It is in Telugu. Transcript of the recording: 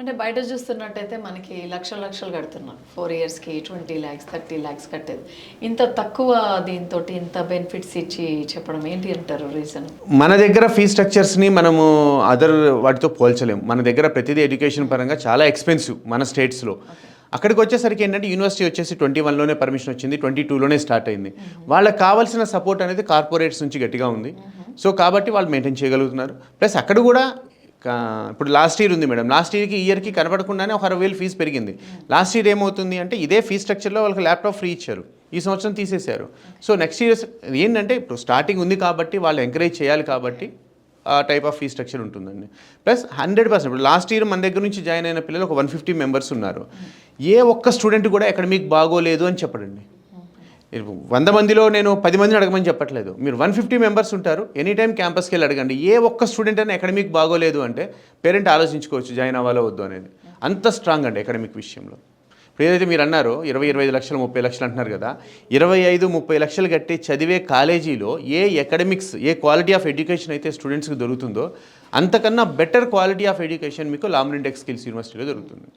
అంటే బయట చూస్తున్నట్టయితే మనకి లక్షలు లక్షలు కడుతున్నారు. ఫోర్ ఇయర్స్కి ట్వంటీ ల్యాక్స్ థర్టీ ల్యాక్స్ కట్టేది. ఇంత తక్కువ దీంతో ఇంత బెనిఫిట్స్ ఇచ్చి చెప్పడం ఏంటి అంటారు? రీజన్ మన దగ్గర ఫీ స్ట్రక్చర్స్ని మనము అదర్ వాటితో పోల్చలేము. మన దగ్గర ప్రతిదీ ఎడ్యుకేషన్ పరంగా చాలా ఎక్స్పెన్సివ్ మన స్టేట్స్లో అక్కడికి వచ్చేసరికి ఏంటంటే యూనివర్సిటీ వచ్చేసి ట్వంటీ వన్లోనే పర్మిషన్ వచ్చింది ట్వంటీ టూలోనే స్టార్ట్ అయింది. వాళ్ళకి కావాల్సిన సపోర్ట్ అనేది కార్పొరేట్స్ నుంచి గట్టిగా ఉంది. సో కాబట్టి వాళ్ళు మెయింటైన్ చేయగలుగుతున్నారు. ప్లస్ అక్కడ కూడా ఇప్పుడు లాస్ట్ ఇయర్ ఉంది మేడం. లాస్ట్ ఇయర్కి ఇయర్కి కనపడకుండానే ఒక అరవై వేలు ఫీజు పెరిగింది. లాస్ట్ ఇయర్ ఏమవుతుంది అంటే ఇదే ఫీ స్ట్రక్చర్లో వాళ్ళకి ల్యాప్టాప్ ఫ్రీ ఇచ్చారు. ఈ సంవత్సరం తీసేశారు. సో నెక్స్ట్ ఇయర్ ఏంటంటే ఇప్పుడు స్టార్టింగ్ ఉంది కాబట్టి వాళ్ళు ఎంకరేజ్ చేయాలి కాబట్టి ఆ టైప్ ఆఫ్ ఫీ స్ట్రక్చర్ ఉంటుందండి. ప్లస్ హండ్రెడ్ పర్సెంట్ ఇప్పుడు లాస్ట్ ఇయర్ మన దగ్గర నుంచి జాయిన్ అయిన పిల్లలు ఒక వన్ ఫిఫ్టీ మెంబర్స్ ఉన్నారు. ఏ ఒక్క స్టూడెంట్ కూడా అకాడమిక్ బాగోలేదు అని చెప్పడండి. వంద మందిలో నేను పది మందిని అడగమని చెప్పట్లేదు. మీరు వన్ ఫిఫ్టీ మెంబర్స్ ఉంటారు. ఎనీ టైం క్యాంపస్కి వెళ్ళి అడగండి. ఏ ఒక్క స్టూడెంట్ అయినా అకాడమిక్ బాగోలేదు అంటే పేరెంట్ ఆలోచించుకోవచ్చు జాయిన్ అవ్వాలో వద్దు అనేది. అంత స్ట్రాంగ్ అండి అకాడమిక్ విషయంలో. ఇప్పుడు ఏదైతే మీరు అన్నారో ఇరవై ఇరవై ఐదు లక్షలు ముప్పై లక్షలు అంటున్నారు కదా ఇరవై ఐదు ముప్పై లక్షలు కట్టి చదివే కాలేజీలో ఏ అకాడమిక్స్ ఏ క్వాలిటీ ఆఫ్ ఎడ్యుకేషన్ అయితే స్టూడెంట్స్కి దొరుకుతుందో అంతకన్నా బెటర్ క్వాలిటీ ఆఫ్ ఎడ్యుకేషన్ మీకు లామ్రిన్ స్కిల్స్ యూనివర్సిటీలో దొరుకుతుంది.